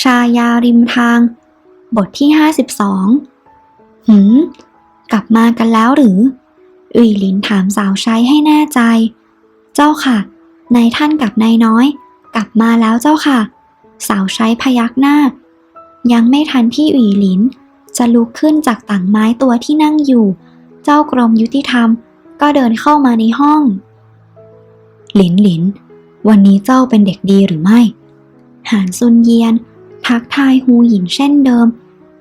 ชายาริมทาง บทที่52หืม กลับมากันแล้วหรือ อุ๋ยหลินถามสาวใช้ให้แน่ใจ เจ้าค่ะ นายท่านกับนายน้อย กลับมาแล้วเจ้าค่ะ สาวใช้พยักหน้า ยังไม่ทันที่อุ๋ยหลิน จะลุกขึ้นจากต่างไม้ตัวที่นั่งอยู่ เจ้ากรมยุติธรรม ก็เดินเข้ามาในห้อง หลินหลิน วันนี้เจ้าเป็นเด็กดีหรือไม่ หานซุนเยียน ทักทายฮูหยินเช่นเดิม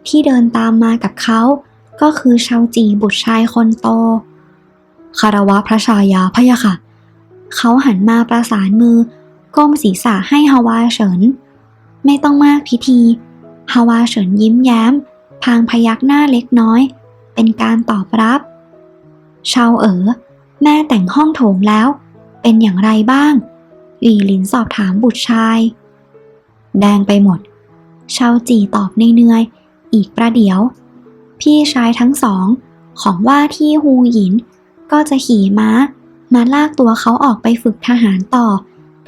ที่เดินตามมากับเขา ก็คือชาวจีบุตรชายคนโตคารวะพระชายาพะยะค่ะ เขาหันมาประสานมือ ก้มศีรษะให้ฮาวาเฉิน ไม่ต้องมากพิธีฮาวาเฉินยิ้มแย้ม พางพยักหน้าเล็กน้อย เป็นการตอบรับ ชาวเอ๋อ แม่แต่งห้องโถงแล้ว เป็นอย่างไรบ้างหลีหลินสอบถามบุตรชาย แดงไปหมด ชาวจีตอบในเนื่อยๆอีกประเดี๋ยว พี่ชายทั้งสอง ของว่าที่ฮูหยิน ก็จะขี่ม้า มาลากตัวเขาออกไปฝึกทหารต่อ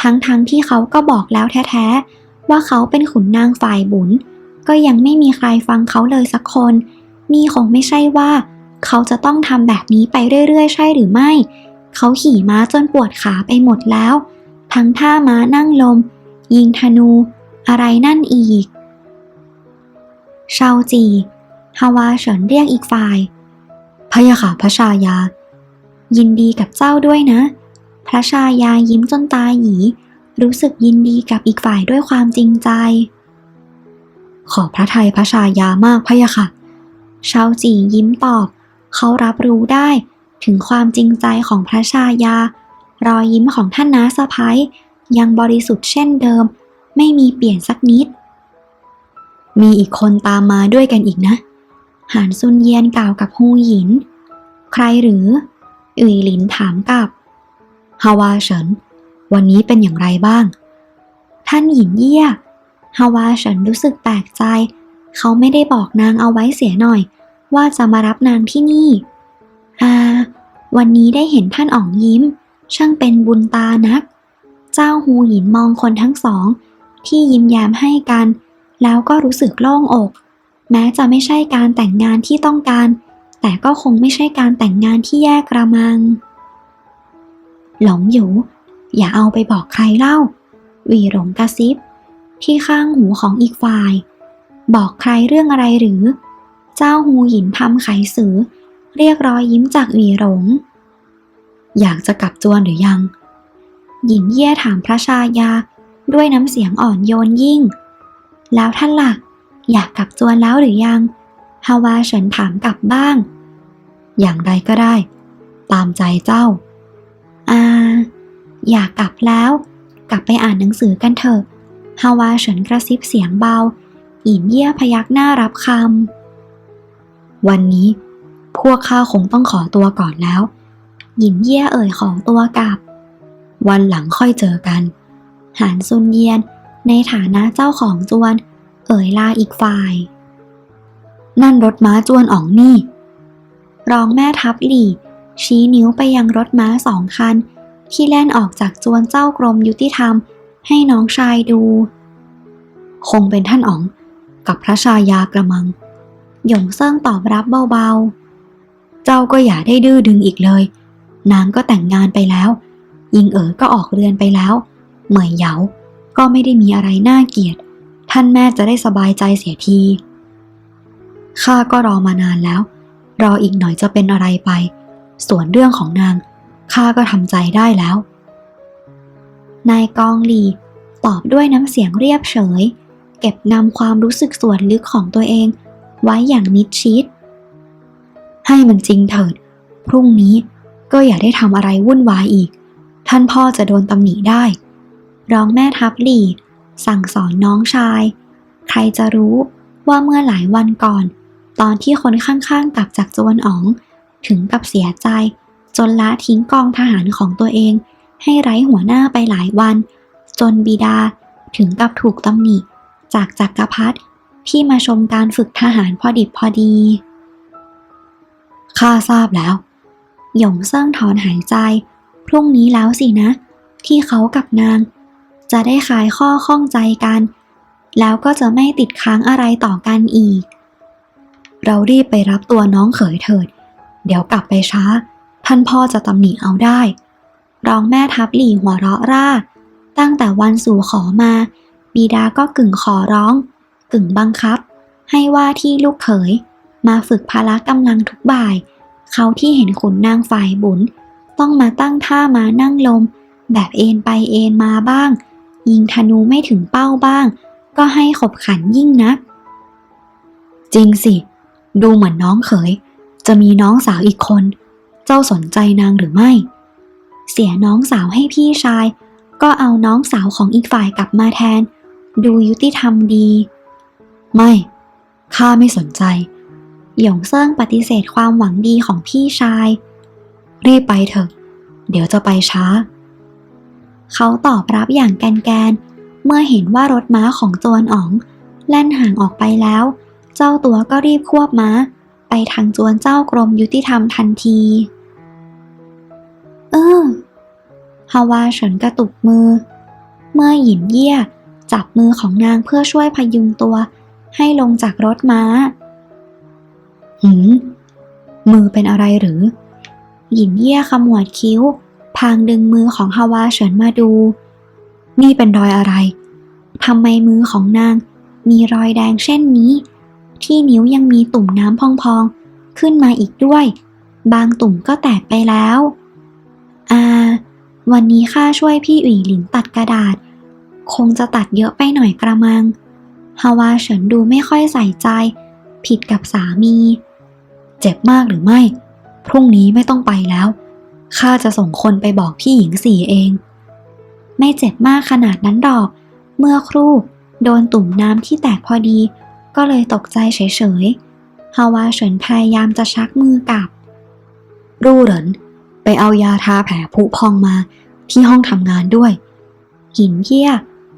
ทั้งๆทที่เขาก็บอกแล้วแท้ๆ ว่าเขาเป็นขุนนางฝ่ายบุญ ก็ยังไม่มีใครฟังเขาเลยสักคน นี่คงไม่ใช่ว่า เขาจะต้องทำแบบนี้ไปเรื่อยๆ ใช่หรือไม่ เขาขี่ม้าจนปวดขาไปหมดแล้ว ทั้งท่าม้านั่งลม ยิงธนู อะไรนั่นอีก เชาจีฮาวาเฉินเรียกอีกฝ่ายพะยะค่ะพระชายา ยินดีกับเจ้าด้วยนะ พระชายายิ้มจนตาหยีรู้สึกยินดีกับอีกฝ่ายด้วยความจริงใจ ขอพระทัยพระชายามากพะยะค่ะ เชาจียิ้มตอบ เขารับรู้ได้ถึงความจริงใจของพระชายา รอยยิ้มของท่านน้าสะพ้ยยังบริสุทธิ์เช่นเดิม ไม่มีเปลี่ยนสักนิด มีอีกคนตามมาด้วยกันอีกนะ หานซุนเยียนกล่าวกับฮูหยิน ใครหรือ อุ๋ยหลินถามกับฮาวาเฉิน วันนี้เป็นอย่างไรบ้าง ท่านหยินเยี่ยฮาวาเฉินรู้สึกแปลกใจ เขาไม่ได้บอกนางเอาไว้เสียหน่อย ว่าจะมารับนางที่นี่อ่าวันนี้ได้เห็นท่านอ๋องยิ้ม ช่างเป็นบุญตานัก เจ้าฮูหยินมองคนทั้งสอง ที่ยิ้มแย้มให้กัน แล้วก็รู้สึกโล่งอก แม้จะไม่ใช่การแต่งงานที่ต้องการ แต่ก็คงไม่ใช่การแต่งงานที่แยกกระมัง หลงอยู่ อย่าเอาไปบอกใครเล่า วีหลงกระซิบ ที่ข้างหูของอีกฝ่าย บอกใครเรื่องอะไรหรือ เจ้าฮูหยินทำไขสือ เรียกรอยยิ้มจากวีหลง อยากจะกลับจวนหรือยัง หญิงเย่ถามพระชายาด้วยน้ำเสียงอ่อนโยนยิ่ง แล้วท่านล่ะ อยากกลับจวนแล้วหรือยัง ฮาวาเฉินถามกลับบ้าง อย่างใดก็ได้ ตามใจเจ้า อ่า อยากกลับแล้ว กลับไปอ่านหนังสือกันเถอะ ฮาวาเฉินกระซิบเสียงเบาหญินเยี่ยพยักหน้ารับคำ วันนี้พวกข้าคงต้องขอตัวก่อนแล้ว หญินเย่เอ่ยขอตัวกลับ วันหลังค่อยเจอกัน หานซุนเยียน ในฐานะเจ้าของจวน เอ่ยลาอีกฝ่าย นั่นรถม้าจวนอ๋องนี่รองแม่ทัพหลี่ ชี้นิ้วไปยังรถม้าสองคัน ที่แล่นออกจากจวนเจ้ากรมยุติธรรม ให้น้องชายดู คงเป็นท่านอ๋อง กับพระชายากระมัง หยงเซิ่งตอบรับเบาๆ เจ้าก็อย่าได้ดื้อดึงอีกเลย นางก็แต่งงานไปแล้ว ยิงเอ๋อก็ออกเรือนไปแล้ว เหมยเหยา ก็ไม่ได้มีอะไรน่าเกลียด ท่านแม่จะได้สบายใจเสียที ข้าก็รอมานานแล้ว รออีกหน่อยจะเป็นอะไรไป ส่วนเรื่องของนาง ข้าก็ทำใจได้แล้ว นายกองหลีตอบด้วยน้ำเสียงเรียบเฉย เก็บนำความรู้สึกส่วนลึกของตัวเอง ไว้อย่างมิดชิด ให้มันจริงเถิด พรุ่งนี้ก็อย่าได้ทำอะไรวุ่นวายอีก ท่านพ่อจะโดนตำหนิได้ ร้องแม่ทัพหลีสั่งสอนน้องชาย ใครจะรู้ว่าเมื่อหลายวันก่อน ตอนที่คนข้างๆกลับจากจวนอ๋อง ถึงกับเสียใจ จนละทิ้งกองทหารของตัวเอง ให้ไร้หัวหน้าไปหลายวัน จนบิดาถึงกับถูกตำหนิ จากจักรพรรดิที่มาชมการฝึกทหารพอดิบพอดีข้าทราบแล้ว หยงเซิ่งถอนหายใจ พรุ่งนี้แล้วสินะ ที่เขากับนาง จะได้คลายข้อข้องใจกัน แล้วก็จะไม่ติดค้างอะไรต่อกันอีก เรารีบไปรับตัวน้องเขยเถิด เดี๋ยวกลับไปช้า ท่านพ่อจะตำหนิเอาได้ รองแม่ทัพหลี่หัวเราะร่า ตั้งแต่วันสู่ขอมา บิดาก็กึ่งขอร้อง กึ่งบังคับ ให้ว่าที่ลูกเขย มาฝึกพละกำลังทุกบ่าย เขาที่เห็นขุนนางฝ่ายบุญต้องมาตั้งท่ามานั่งลม แบบเอ็นไปเอ็นมาบ้าง ยิงธนูไม่ถึงเป้าบ้าง ก็ให้ขบขันยิ่งนักจริงสิ ดูเหมือนน้องเขย จะมีน้องสาวอีกคน เจ้าสนใจนางหรือไม่ เสียน้องสาวให้พี่ชาย ก็เอาน้องสาวของอีกฝ่ายกลับมาแทน ดูยุติธรรมดี ไม่ข้าไม่สนใจ หยงเซิ่งปฏิเสธความหวังดีของพี่ชาย รีบไปเถอะ เดี๋ยวจะไปช้า เขาตอบรับอย่างแกนแกน เมื่อเห็นว่ารถม้าของจวนอ๋อง แล่นห่างออกไปแล้ว เจ้าตัวก็รีบควบม้า ไปทางจวนเจ้ากรมยุติธรรมทันที เออฮาวาเฉินกระตุกมือ เมื่อหยินเยี่ยจับมือของนางเพื่อช่วยพยุงตัว ให้ลงจากรถม้า หืม มือเป็นอะไรหรือ หยินเยี่ยขมวดคิ้ว พางดึงมือของฮาวาเฉินมาดู นี่เป็นรอยอะไรทำไมมือของนาง มีรอยแดงเช่นนี้ ที่นิ้วยังมีตุ่มน้ำพองๆ ขึ้นมาอีกด้วย บางตุ่มก็แตกไปแล้วอ่าวันนี้ข้าช่วยพี่อุ๋ยหลินตัดกระดาษ คงจะตัดเยอะไปหน่อยกระมังฮาวาเฉินดูไม่ค่อยใส่ใจ ผิดกับสามี เจ็บมากหรือไม่ พรุ่งนี้ไม่ต้องไปแล้ว ข้าจะส่งคนไปบอกพี่หญิงสี่เอง ไม่เจ็บมากขนาดนั้นดอก เมื่อครู่โดนตุ่มน้ำที่แตกพอดี ก็เลยตกใจเฉยๆ ฮาวาเฉินพยายามจะชักมือกลับ รู่เหรินไปเอายาทาแผลผุพองมาที่ห้องทำงานด้วย หินเยี่ย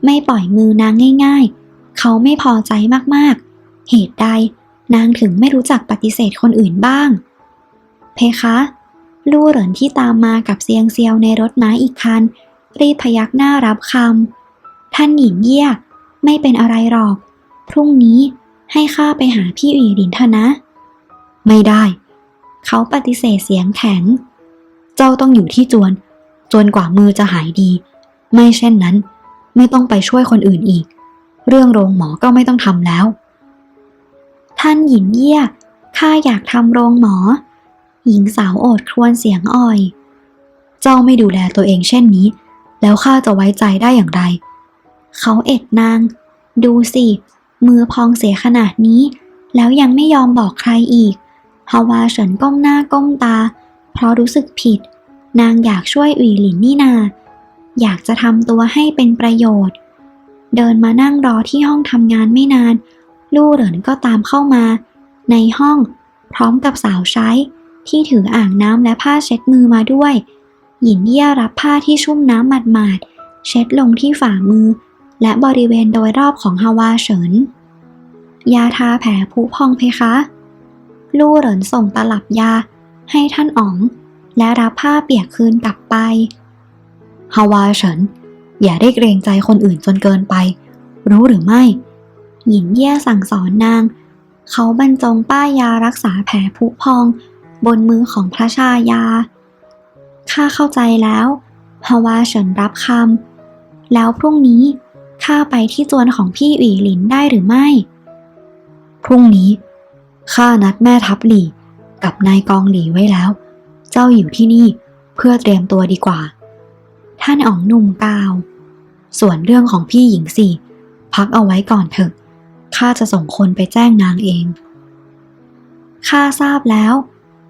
ไม่ปล่อยมือนางง่าย ๆ เขาไม่พอใจมากๆ เหตุใดนางถึงไม่รู้จักปฏิเสธคนอื่นบ้าง เพคะ ลู่เหรินที่ตามมากับเซียงเซียวในรถม้าอีกคัน รีพยักหน้ารับคำท่านหญิงเยี่ย ไม่เป็นอะไรหรอก พรุ่งนี้ให้ข้าไปหาพี่อุ๋ยหลินเถอะนะ ไม่ได้ เขาปฏิเสธเสียงแข็ง เจ้าต้องอยู่ที่จวน จนกว่ามือจะหายดี ไม่เช่นนั้น ไม่ต้องไปช่วยคนอื่นอีก เรื่องโรงหมอก็ไม่ต้องทำแล้ว ท่านหญิงเยี่ยข้าอยากทำโรงหมอ หญิงสาวโอดครวญเสียงอ่อย เจ้าไม่ดูแลตัวเองเช่นนี้ แล้วข้าจะไว้ใจได้อย่างไร เขาเอ็ดนาง ดูสิ มือพองเสียขนาดนี้ แล้วยังไม่ยอมบอกใครอีกฮาวาเฉินก้มหน้าก้มตา เพราะรู้สึกผิด นางอยากช่วยอุ๋ยหลินนี่นา อยากจะทำตัวให้เป็นประโยชน์ เดินมานั่งรอที่ห้องทำงานไม่นาน ลู่เหรินก็ตามเข้ามา ในห้องพร้อมกับสาวใช้ ที่ถืออ่างน้ำและผ้าเช็ดมือมาด้วยหยินเยี่ยรับผ้าที่ชุ่มน้ำหมาดๆ เช็ดลงที่ฝ่ามือ และบริเวณโดยรอบของฮาวาเฉิน ยาทาแผลผุพองเพคะ ลู่เหรินส่งตลับยาให้ท่านอ๋อง และรับผ้าเปียกคืนกลับไปฮาวาเฉิน อย่าได้เกรงใจคนอื่นจนเกินไป รู้หรือไม่หยินเย่สั่งสอนนาง เขาบรรจงป้ายยารักษาแผลผุพอง บนมือของพระชายา ข้าเข้าใจแล้วฮาวาเฉินรับคำ แล้วพรุ่งนี้ข้าไปที่จวนของพี่อุ๋หลินได้หรือไม่ พรุ่งนี้ข้านัดแม่ทัพหลี่กับนายกองหลี่ไว้แล้ว เจ้าอยู่ที่นี่เพื่อเตรียมตัวดีกว่า ท่านอ๋องหนุ่มกล่าว ส่วนเรื่องของพี่หญิงสี่ พักเอาไว้ก่อนเถอะ ข้าจะส่งคนไปแจ้งนางเอง ข้าทราบแล้ว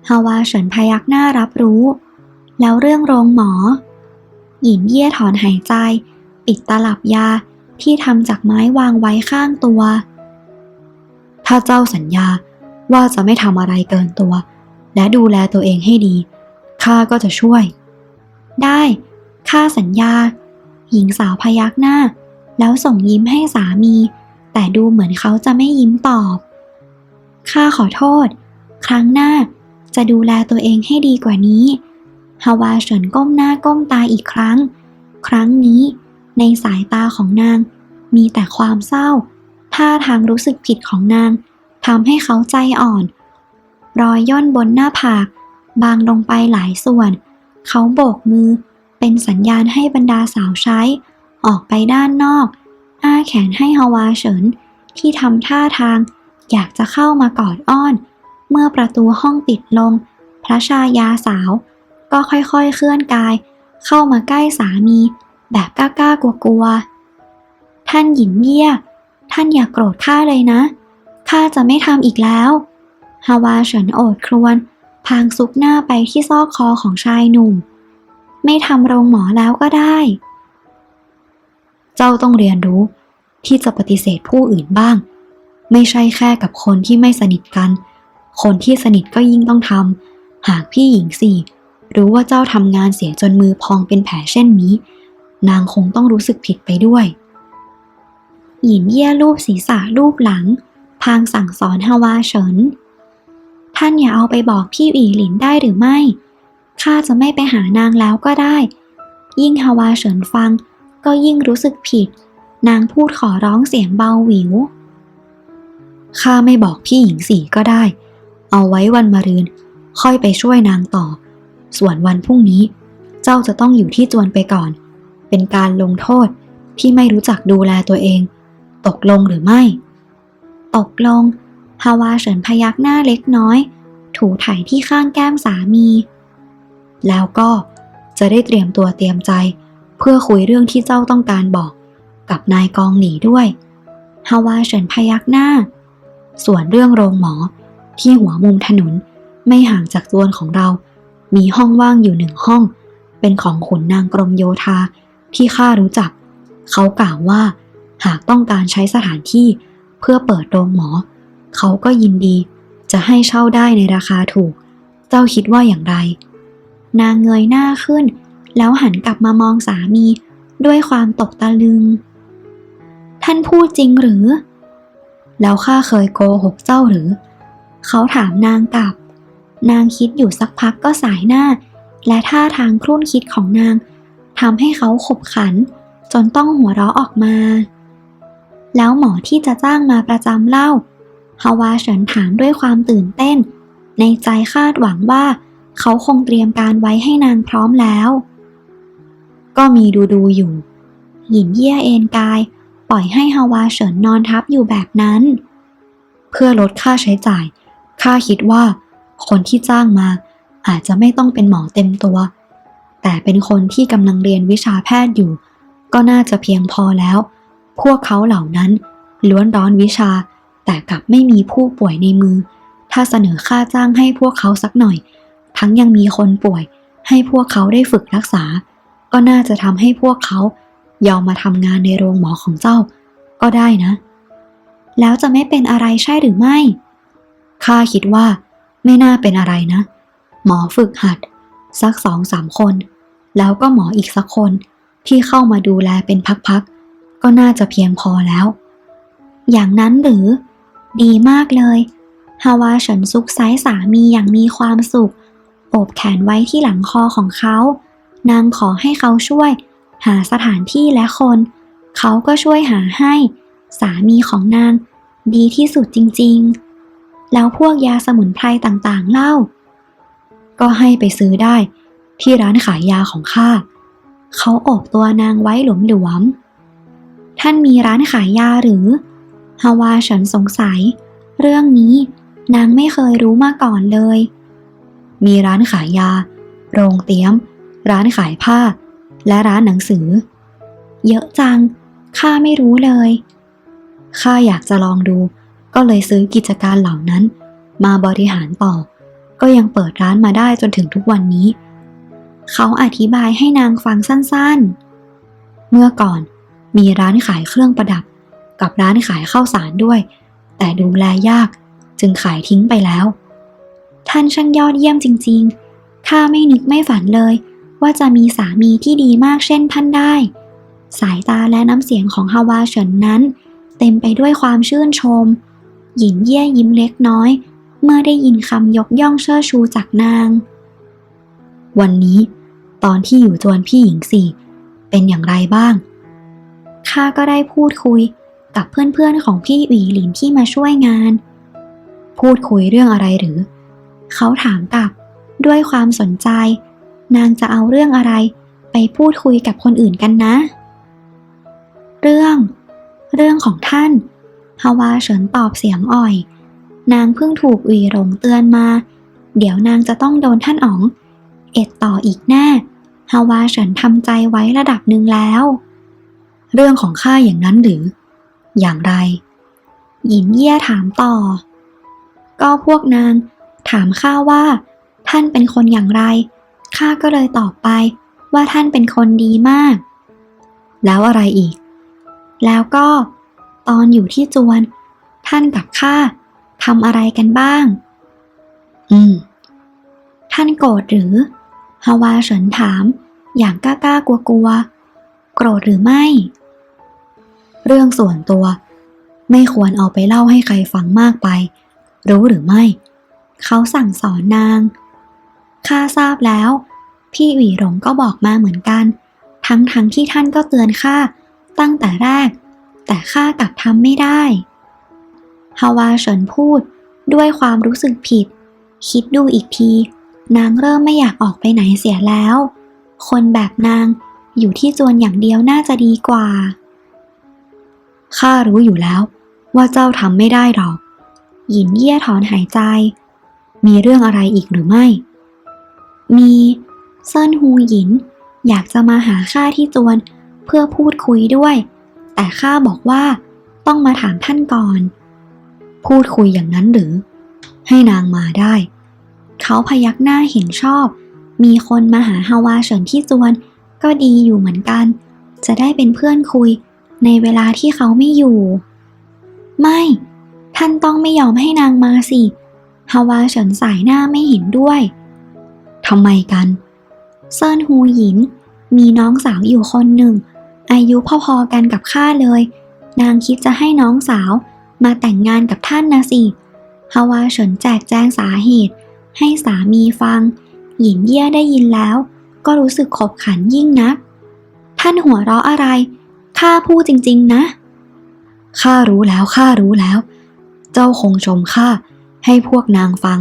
ฮาวาเฉินพยักหน้ารับรู้ แล้วเรื่องโรงหมอ หยินเย่ถอนหายใจ ปิดตลับยาที่ทำจากไม้วางไว้ข้างตัว ถ้าเจ้าสัญญาว่าจะไม่ทำอะไรเกินตัว และดูแลตัวเองให้ดี ข้าก็จะช่วย ได้ ข้าสัญญา หญิงสาวพยักหน้า แล้วส่งยิ้มให้สามี แต่ดูเหมือนเขาจะไม่ยิ้มตอบ ข้าขอโทษ ครั้งหน้า จะดูแลตัวเองให้ดีกว่านี้ฮาวาเฉินก้มหน้าก้มตาอีกครั้ง ครั้งนี้ ในสายตาของนาง มีแต่ความเศร้า ท่าทางรู้สึกผิดของนางทำให้เขาใจอ่อน รอยย่นบนหน้าผาก บางลงไปหลายส่วน เขาโบกมือ เป็นสัญญาณให้บรรดาสาวใช้ ออกไปด้านนอก อ้าแขนให้ฮาวาเฉิน ที่ทำท่าทาง อยากจะเข้ามากอดอ้อน เมื่อประตูห้องปิดลง พระชายาสาว ก็ค่อยๆเคลื่อนกาย เข้ามาใกล้สามี แบบกล้าๆกลัวๆท่านหญิงเยี่ย ท่านอย่ากโกรธข้าเลยนะข้าจะไม่ทำอีกแล้วฮาวาเฉินโอดครวญพางซุกหน้าไปที่ซอกคอของชายหนุ่ม ไม่ทำโรงหมอแล้วก็ได้ เจ้าต้องเรียนรู้ที่จะปฏิเสธผู้อื่นบ้าง ไม่ใช่แค่กับคนที่ไม่สนิทกัน คนที่สนิทก็ยิ่งต้องทำ หากพี่หญิงสี่รู้ว่าเจ้าทำงานเสียจนมือพองเป็นแผลเช่นนี้ นางคงต้องรู้สึกผิดไปด้วย หยินเย่รูปศีรษะรูปหลัง พางสั่งสอนฮาวาเฉิน ท่านอย่าเอาไปบอกพี่อีหลินได้หรือไม่ ข้าจะไม่ไปหานางแล้วก็ได้ ยิ่งฮาวาเฉินฟัง ก็ยิ่งรู้สึกผิด นางพูดขอร้องเสียงเบาหวิว ข้าไม่บอกพี่หญิงสี่ก็ได้ เอาไว้วันมะรืน ค่อยไปช่วยนางต่อ ส่วนวันพรุ่งนี้ เจ้าจะต้องอยู่ที่จวนไปก่อน เป็นการลงโทษที่ไม่รู้จักดูแลตัวเอง ตกลงหรือไม่ ตกลง ฮาวาเฉินพยักหน้าเล็กน้อย ถูไถที่ข้างแก้มสามี แล้วก็จะได้เตรียมตัวเตรียมใจ เพื่อคุยเรื่องที่เจ้าต้องการบอก กับนายกองหลีด้วย ฮาวาเฉินพยักหน้า ส่วนเรื่องโรงหมอ ที่หัวมุมถนนไม่ห่างจากจวนของเรา มีห้องว่างอยู่หนึ่งห้อง เป็นของขุนนางกรมโยธาที่ข้ารู้จัก เขากล่าวว่า หากต้องการใช้สถานที่เพื่อเปิดโรงหมอ เขาก็ยินดีจะให้เช่าได้ในราคาถูก เจ้าคิดว่าอย่างไร นางเงยหน้าขึ้น แล้วหันกลับมามองสามีด้วยความตกตะลึง ท่านพูดจริงหรือ แล้วข้าเคยโกหกเจ้าหรือ เขาถามนางกลับ นางคิดอยู่สักพักก็สายหน้า และท่าทางครุ่นคิดของนางทำให้เขาขบขัน จนต้องหัวเราะออกมา แล้วหมอที่จะจ้างมาประจำเล่าฮาวาเฉินถามด้วยความตื่นเต้น ในใจคาดหวังว่าเขาคงเตรียมการไว้ให้นางพร้อมแล้ว ก็มีดูดูอยู่หินเยี่ยเอนกาย ปล่อยให้ฮาวาเฉินนอนทับอยู่แบบนั้น เพื่อลดค่าใช้จ่าย ข้าคิดว่า คนที่จ้างมาอาจจะไม่ต้องเป็นหมอเต็มตัว แต่เป็นคนที่กำลังเรียนวิชาแพทย์อยู่ ก็น่าจะเพียงพอแล้ว พวกเขาเหล่านั้น ล้วนร้อนวิชา แต่กลับไม่มีผู้ป่วยในมือ ถ้าเสนอค่าจ้างให้พวกเขาสักหน่อย ทั้งยังมีคนป่วย ให้พวกเขาได้ฝึกรักษา ก็น่าจะทำให้พวกเขายอมมาทำงานในโรงหมอของเจ้า ก็ได้นะ แล้วจะไม่เป็นอะไรใช่หรือไม่ ข้าคิดว่า ไม่น่าเป็นอะไรนะ หมอฝึกหัด สักสองสามคน แล้วก็หมออีกสักคนที่เข้ามาดูแลเป็นพักๆ ก็น่าจะเพียงพอแล้ว อย่างนั้นหรือ ดีมากเลยฮาวาฉินซุกไซสามีอย่างมีความสุข โอบแขนไว้ที่หลังคอของเขา นางขอให้เขาช่วย หาสถานที่และคน เขาก็ช่วยหาให้ สามีของนาง ดีที่สุดจริง ๆ แล้วพวกยาสมุนไพรต่างๆเล่า ก็ให้ไปซื้อได้ที่ร้านขายยาของข้า เขาโอบตัวนางไว้หลวมๆ ท่านมีร้านขายยาหรือ ฮาวาฉินสงสัย เรื่องนี้นางไม่เคยรู้มาก่อนเลย มีร้านขายยา โรงเตี้ยม ร้านขายผ้า และร้านหนังสือ เยอะจัง ข้าไม่รู้เลย ข้าอยากจะลองดู ก็เลยซื้อกิจการเหล่านั้น มาบริหารต่อ ก็ยังเปิดร้านมาได้จนถึงทุกวันนี้ เขาอธิบายให้นางฟังสั้นๆ เมื่อก่อนมีร้านขายเครื่องประดับ กับร้านขายข้าวสารด้วย แต่ดูแลยากจึงขายทิ้งไปแล้ว ท่านช่างยอดเยี่ยมจริงๆ ข้าไม่นึกไม่ฝันเลย ว่าจะมีสามีที่ดีมากเช่นท่านได้ สายตาและน้ำเสียงของฮาวาเฉินนั้น เต็มไปด้วยความชื่นชม หญิงเย่ยยิ้มเล็กน้อย เมื่อได้ยินคำยกย่องเชิดชูจากนาง วันนี้ ตอนที่อยู่จวนพี่หญิงสี่ เป็นอย่างไรบ้างข้าก็ได้พูดคุยกับเพื่อนๆของพี่หวีหลินที่มาช่วยงาน พูดคุยเรื่องอะไรหรือ เขาถามกลับด้วยความสนใจ นางจะเอาเรื่องอะไร ไปพูดคุยกับคนอื่นกันนะ เรื่อง เรื่องของท่าน ฮาวาเฉินตอบเสียงอ่อย นางเพิ่งถูกอุยหลงเตือนมา เดี๋ยวนางจะต้องโดนท่านอ๋อง เอ็ดต่ออีกแน่ฮาวาเฉินทำใจไว้ระดับหนึ่งแล้ว เรื่องของข้าอย่างนั้นหรือ อย่างไร หยินเยี่ยถามต่อ ก็พวกนางถามข้าว่า ท่านเป็นคนอย่างไร ข้าก็เลยตอบไปว่าท่านเป็นคนดีมาก แล้วอะไรอีก แล้วก็ ตอนอยู่ที่จวน ท่านกับข้าทำอะไรกันบ้าง อืม ท่านโกรธหรือฮาวาเฉินถาม อย่างกล้าๆกลัวๆโกรธหรือไม่ เรื่องส่วนตัว ไม่ควรเอาไปเล่าให้ใครฟังมากไป รู้หรือไม่ เขาสั่งสอนนาง ข้าทราบแล้ว พี่หวีหลงก็บอกมาเหมือนกัน ทั้งๆทที่ท่านก็เตือนข้าตั้งแต่แรก แต่ข้ากลับทำไม่ได้ ฮาวาเฉินพูดด้วยความรู้สึกผิด คิดดูอีกที นางเริ่มไม่อยากออกไปไหนเสียแล้ว คนแบบนางอยู่ที่จวนอย่างเดียวน่าจะดีกว่า ข้ารู้อยู่แล้ว ว่าเจ้าทำไม่ได้หรอก หยินเยี่ยถอนหายใจ มีเรื่องอะไรอีกหรือไม่ มีเซินฮูหยินอยากจะมาหาข้าที่จวนเพื่อพูดคุยด้วย แต่ข้าบอกว่าต้องมาถามท่านก่อน พูดคุยอย่างนั้นหรือ ให้นางมาได้ เขาพยักหน้าเห็นชอบ มีคนมาหาฮาวาเฉินที่จวน ก็ดีอยู่เหมือนกัน จะได้เป็นเพื่อนคุย ในเวลาที่เขาไม่อยู่ ไม่ ท่านต้องไม่ยอมให้นางมาสิฮาวาเฉินสายหน้าไม่เห็นด้วยทำไมกัน เซินฮูหยิน มีน้องสาวอยู่คนหนึ่ง อายุพอๆกันกับข้าเลย นางคิดจะให้น้องสาวมาแต่งงานกับท่านนะสิฮาวาเฉินแจกแจงสาเหตุ ให้สามีฟังหยินเย่ยได้ยินแล้ว ก็รู้สึกขบขันยิ่งนัก ท่านหัวเราะอะไร ข้าพูดจริงๆนะ ข้ารู้แล้วข้ารู้แล้ว เจ้าคงชมข้าให้พวกนางฟัง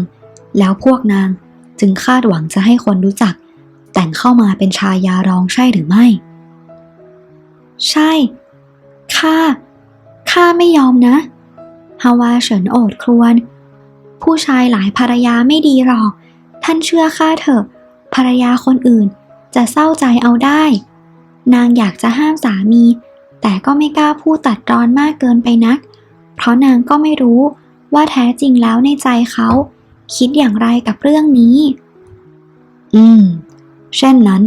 แล้วพวกนางจึงคาดหวังจะให้คนรู้จัก แต่งเข้ามาเป็นชายารองใช่หรือไม่ ใช่ ข้า ข้าไม่ยอมนะ ฮาวาเฉินโอดครวญผู้ชายหลายภรรยาไม่ดีหรอก ท่านเชื่อข้าเถอะ ภรรยาคนอื่นจะเศร้าใจเอาได้ นางอยากจะห้ามสามี แต่ก็ไม่กล้าพูดตัดรอนมากเกินไปนัก เพราะนางก็ไม่รู้ว่าแท้จริงแล้วในใจเขา คิดอย่างไรกับเรื่องนี้ อืม เช่นนั้น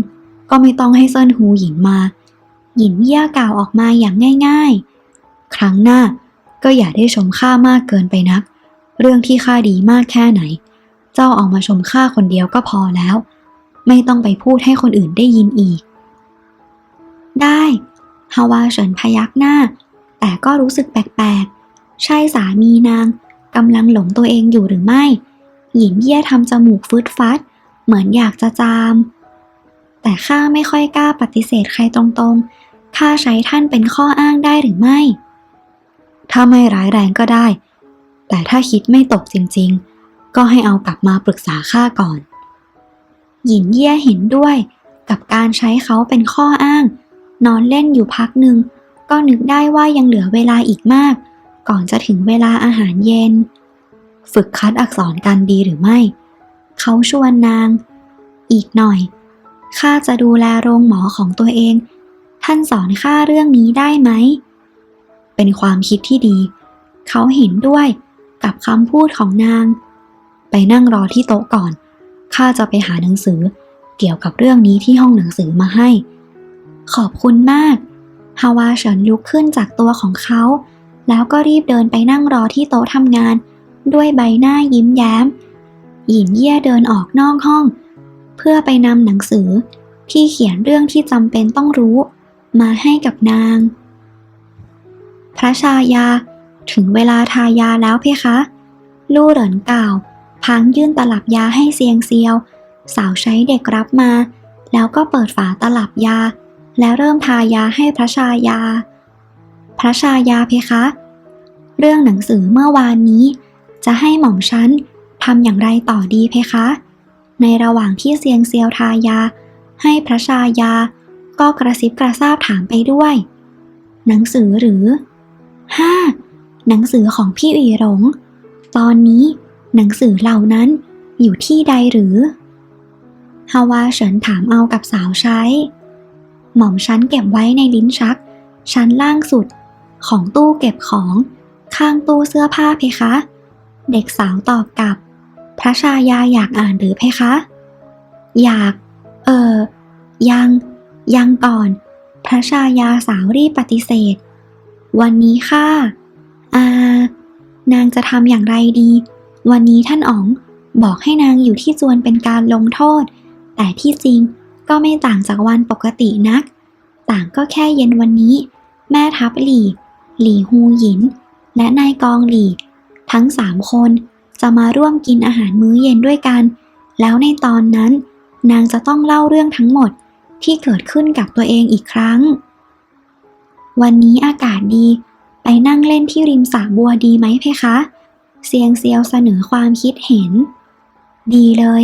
ก็ไม่ต้องให้เซินฮูหญิงมา หยินเย่ยกล่าวออกมาอย่างง่ายๆ ครั้งหน้าก็อย่าได้ชมข้ามากเกินไปนัก เรื่องที่ข้าดีมากแค่ไหน เจ้าเอามาชมข้าคนเดียวก็พอแล้ว ไม่ต้องไปพูดให้คนอื่นได้ยินอีก ได้ฮาวาเฉินพยักหน้า แต่ก็รู้สึกแปลกๆ ใช่สามีนางกำลังหลงตัวเองอยู่หรือไม่หยินเยี่ยทำจมูกฟึดฟัด เหมือนอยากจะจาม แต่ข้าไม่ค่อยกล้าปฏิเสธใครตรงๆ ข้าใช้ท่านเป็นข้ออ้างได้หรือไม่ ถ้าไม่ร้ายแรงก็ได้ แต่ถ้าคิดไม่ตกจริงๆ ก็ให้เอากลับมาปรึกษาข้าก่อน หยินเย่ยเห็นด้วยกับการใช้เขาเป็นข้ออ้าง นอนเล่นอยู่พักหนึ่งก็นึกได้ว่ายังเหลือเวลาอีกมาก ก่อนจะถึงเวลาอาหารเย็น ฝึกคัดอักษรกันดีหรือไม่ เขาชวนนาง อีกหน่อยข้าจะดูแลโรงหมอของตัวเอง ท่านสอนข้าเรื่องนี้ได้ไหม เป็นความคิดที่ดี เขาเห็นด้วยกับคำพูดของนาง ไปนั่งรอที่โต๊ะก่อน ข้าจะไปหาหนังสือเกี่ยวกับเรื่องนี้ที่ห้องหนังสือมาให้ ขอบคุณมาก ฮาวาเฉินลุกขึ้นจากตัวของเขา แล้วก็รีบเดินไปนั่งรอที่โต๊ะทำงาน ด้วยใบหน้ายิ้มแย้ม หยินเย่ยเดินออกนอกห้อง เพื่อไปนำหนังสือที่เขียนเรื่องที่จำเป็นต้องรู้ มาให้กับนาง พระชายา ถึงเวลาทายาแล้วเพคะ ลู่เหรินกล่าว พังยื่นตลับยาให้เซียงเซียว สาวใช้เด็กรับมา แล้วก็เปิดฝาตลับยา แล้วเริ่มทายาให้พระชายา พระชายาเพคะ เรื่องหนังสือเมื่อวานนี้ จะให้หม่อมฉันทำอย่างไรต่อดีเพคะ ในระหว่างที่เซียงเซียวทายา ให้พระชายา ก็กระซิบกระซาบถามไปด้วย หนังสือหรือห้าหนังสือของพี่อีหลง ตอนนี้หนังสือเหล่านั้นอยู่ที่ใดหรือฮาวาเฉินถามเอากับสาวใช้ หม่อมฉันเก็บไว้ในลิ้นชัก ชั้นล่างสุดของตู้เก็บของข้างตู้เสื้อผ้าเพคะ เด็กสาวตอบกลับ พระชายาอยากอ่านหรือเพคะ อยาก เออยัง ยังก่อนพระชายาสาวรีบปฏิเสธ วันนี้ค่ะ อ่า นางจะทำอย่างไรดี วันนี้ท่านอ๋องบอกให้นางอยู่ที่จวนเป็นการลงโทษ แต่ที่จริงก็ไม่ต่างจากวันปกตินัก ต่างก็แค่เย็นวันนี้ แม่ทัพหลี่ หลี่ฮูหยิน และนายกองหลี่ ทั้งสามคนจะมาร่วมกินอาหารมื้อเย็นด้วยกัน แล้วในตอนนั้น นางจะต้องเล่าเรื่องทั้งหมด ที่เกิดขึ้นกับตัวเองอีกครั้ง วันนี้อากาศดี ไปนั่งเล่นที่ริมสระบัวดีไหมเพคะ เซียงเซียวเสนอความคิดเห็น ดีเลย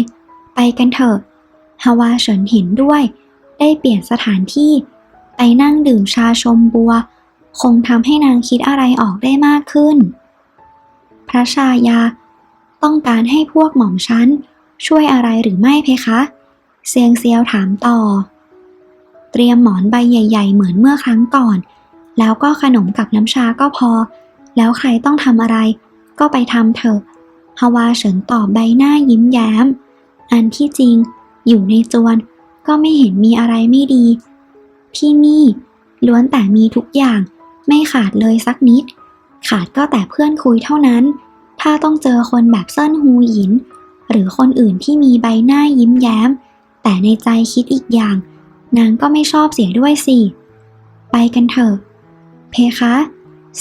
ไปกันเถอะฮาวาเฉินเห็นด้วย ได้เปลี่ยนสถานที่ ไปนั่งดื่มชาชมบัว คงทำให้นางคิดอะไรออกได้มากขึ้น พระชายา ต้องการให้พวกหม่อมชั้นช่วยอะไรหรือไม่เพคะ เซียงเซียวถามต่อ เตรียมหมอนใบใหญ่ ๆ เหมือนเมื่อครั้งก่อน แล้วก็ขนมกับน้ำชาก็พอ แล้วใครต้องทำอะไร ก็ไปทำเถอะฮาวาเฉินตอบใบหน้ายิ้มแย้ม อันที่จริง อยู่ในจวน ก็ไม่เห็นมีอะไรไม่ดี ที่นี่ล้วนแต่มีทุกอย่าง ไม่ขาดเลยสักนิด ขาดก็แต่เพื่อนคุยเท่านั้น ถ้าต้องเจอคนแบบเซินฮูหยิน หรือคนอื่นที่มีใบหน้ายิ้มแย้ม แต่ในใจคิดอีกอย่าง นางก็ไม่ชอบเสียด้วยสิ ไปกันเถอะ เพคะ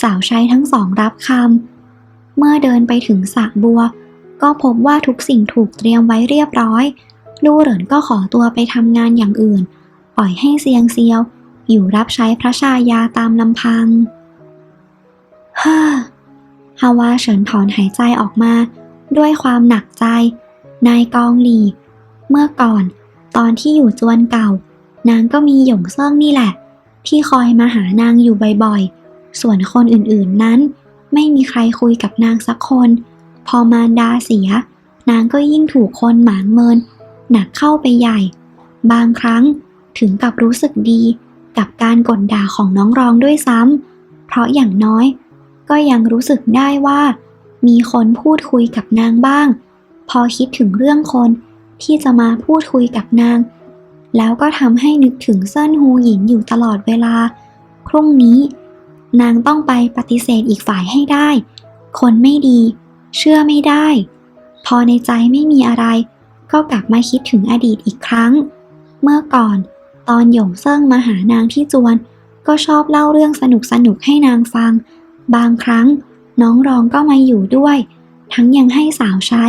สาวใช้ทั้งสองรับคำ เมื่อเดินไปถึงสระบัว ก็พบว่าทุกสิ่งถูกเตรียมไว้เรียบร้อย ลู่เหรินก็ขอตัวไปทำงานอย่างอื่น ปล่อยให้เซียงเซียว อยู่รับใช้พระชายาตามลำพังฮ่าฮาวาเฉินถอนหายใจออกมา ด้วยความหนักใจ นายกองหลี เมื่อก่อน ตอนที่อยู่จวนเก่า นางก็มีหยงเซิ่งนี่แหละ ที่คอยมาหานางอยู่บ่อยๆ ส่วนคนอื่นๆนั้น ไม่มีใครคุยกับนางสักคน พอมารดาเสีย นางก็ยิ่งถูกคนหมางเมิน หนักเข้าไปใหญ่ บางครั้งถึงกับรู้สึกดีกับการกลด่าของน้องรองด้วยซ้ำ เพราะอย่างน้อย ก็ยังรู้สึกได้ว่า มีคนพูดคุยกับนางบ้าง พอคิดถึงเรื่องคนที่จะมาพูดคุยกับนาง แล้วก็ทำให้นึกถึงเซินฮูหยินอยู่ตลอดเวลา พรุ่งนี้ นางต้องไปปฏิเสธอีกฝ่ายให้ได้ คนไม่ดี เชื่อไม่ได้ พอในใจไม่มีอะไร ก็กลับมาคิดถึงอดีตอีกครั้ง เมื่อก่อนตอนหยงเซิ่งมาหานางที่จวน ก็ชอบเล่าเรื่องสนุกสนุกให้นางฟัง บางครั้งน้องรองก็มาอยู่ด้วย ทั้งยังให้สาวใช้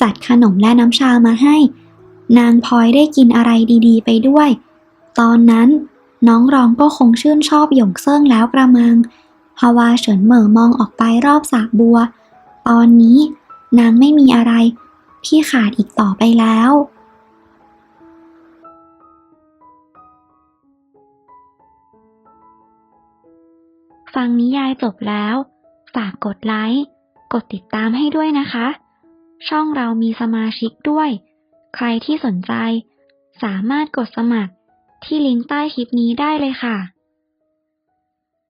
จัดขนมและน้ำชามาให้ นางพลอยได้กินอะไรดีๆ ไปด้วย ตอนนั้นน้องรองก็คงชื่นชอบหยงเซิ่งแล้วกระมังฮาวาเฉินเหม่อมองออกไปรอบสระบัว ตอนนี้นางไม่มีอะไรที่ขาดอีกต่อไปแล้วฟังนิยายจบแล้ว ฝากกดไลค์ กดติดตามให้ด้วยนะคะ ช่องเรามีสมาชิกด้วย ใครที่สนใจ สามารถกดสมัครที่ลิงก์ใต้คลิปนี้ได้เลยค่ะ